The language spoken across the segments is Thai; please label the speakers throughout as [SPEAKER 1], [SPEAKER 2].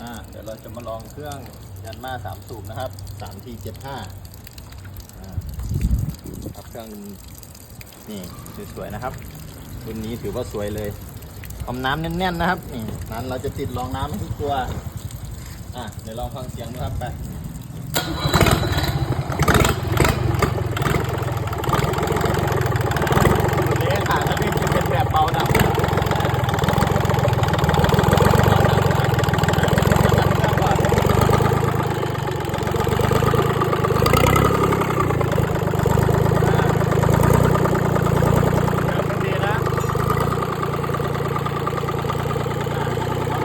[SPEAKER 1] อ่าเดี๋ยวเราจะมาลองเครื่องยันมาสามสูบนะครับสามทีเจ็ดห้าครับเครื่องนี่สวยๆนะครับรุ่นนี้ถือว่าสวยเลยอมน้ำแน่นๆนะครับนี่นั้นเราจะติดรองน้ำให้ทุกตัวอะเดี๋ยวลองฟังเสียงดูครับไปตัวนี้ขาจะวิ่งจะเป็นแบบเบาดับ ดีนะ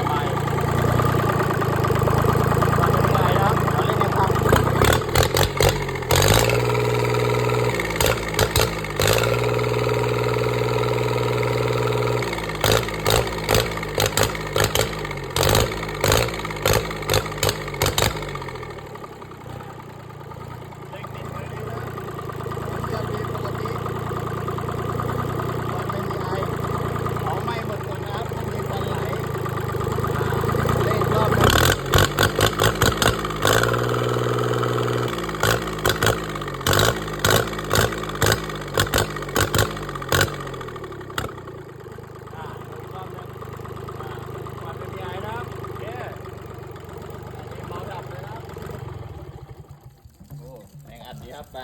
[SPEAKER 1] ไปไปครับเราเล่นกันครับเล่นติดเลยดีนะมันจะมีปกติ มันไม่มีไอเอาไม่หมดก่อนนะครับมันมีควันไหลอ่าเล่นรอบหนึงอ่าอีกรอบหนึงอ่าควันไม่มีไอนะครับโอเคอันนี้เมาดับเลยนะครับโอ้แรงอัด ดีครับไป